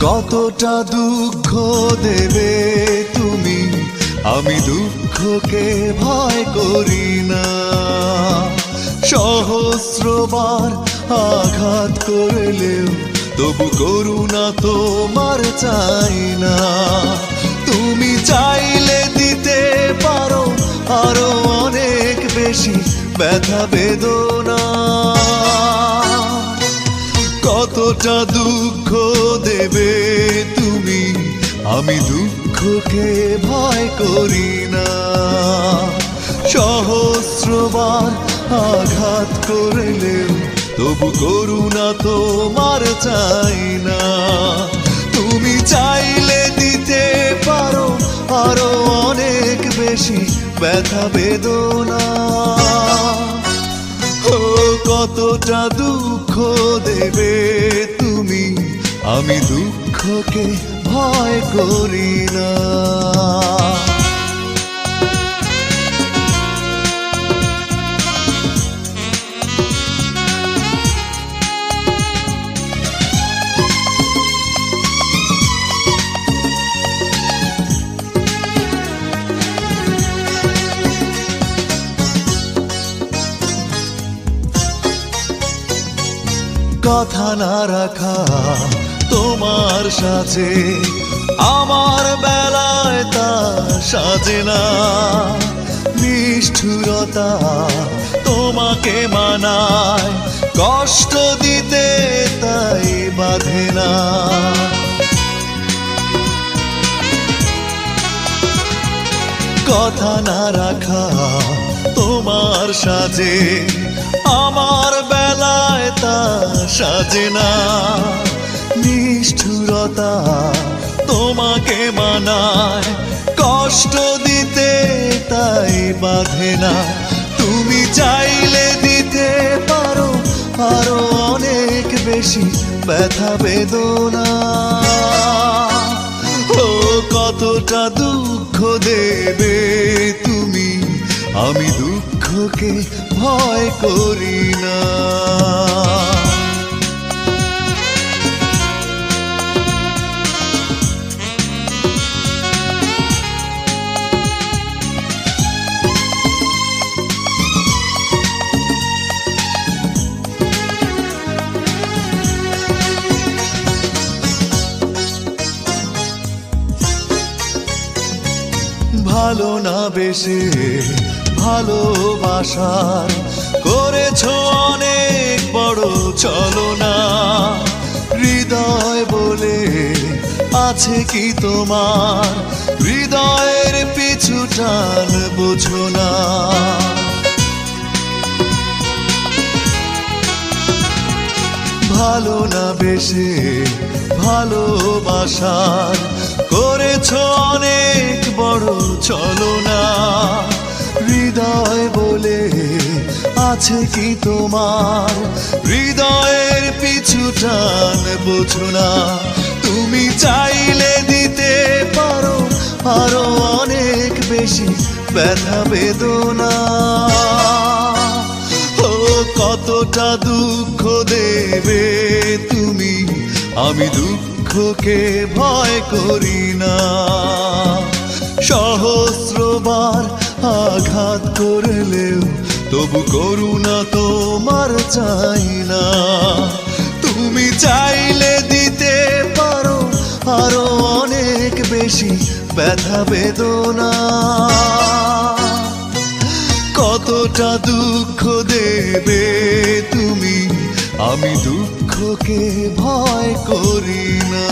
কতটা দুঃখ দেবে তুমি? আমি দুঃখকে ভয় করি না। সহস্রবার আঘাত করলেও তবু করুণা তোমার চাই না। তুমি চাইলে দিতে পারো আরও অনেক বেশি ব্যথা, বেদনা। কতটা দুঃখ দেবে তুমি, আমি দুঃখকে ভয় করি না। সহস্রবার আঘাত করলেও তবু করুণা তোমার চাই না। তুমি চাইলে দিতে পারো আরও অনেক বেশি ব্যথা, বেদনা। কতটা দুঃখ দেবে তুমি? আমি দুঃখকে ভয় করি না। কথা না রাখা তোমার সাথে আমার বেলায় তা সাজে না। নিষ্ঠুরতা তোমাকে মানায়। কষ্ট দিতে তাই বাধে না। কথা না রাখা তোমার সাজে, আমার বেলায় তা সাজে না। নিষ্ঠুরতা তোমাকে মানায়, কষ্ট দিতে তাই বাধে না। তুমি চাইলে দিতে পারো, আরও অনেক বেশি ব্যথা, বেদনা। ও কতটা দুঃখ দেবে আমি দুঃখকে ভয় করি না। ভালো না বেশে ভালোবাসার করেছ অনেক বড় চলো না হৃদয় বলে আছে কি তোমার? হৃদয়ের পিছু টান বোঝো না। ভালো না বেশে ভালোবাসার করেছ অনেক বড় চলো না হৃদয় বলে আছে কি তোমার? হৃদয়ের পিছু টান বোঝো না। তুমি চাইলে দিতে পারো, আরও অনেক বেশি ব্যথা বেদনা। ও, কতটা দুঃখ দেবে তুমি? আমি দুঃখকে ভয় করি না। সহস্রবার আঘাত করলেও তবু করুণা তোমার চাই না। তুমি চাইলে দিতে পারো আরও অনেক বেশি ব্যথা, বেদনা। কতটা দুঃখ দেবে তুমি? আমি দুঃখকে ভয় করি না।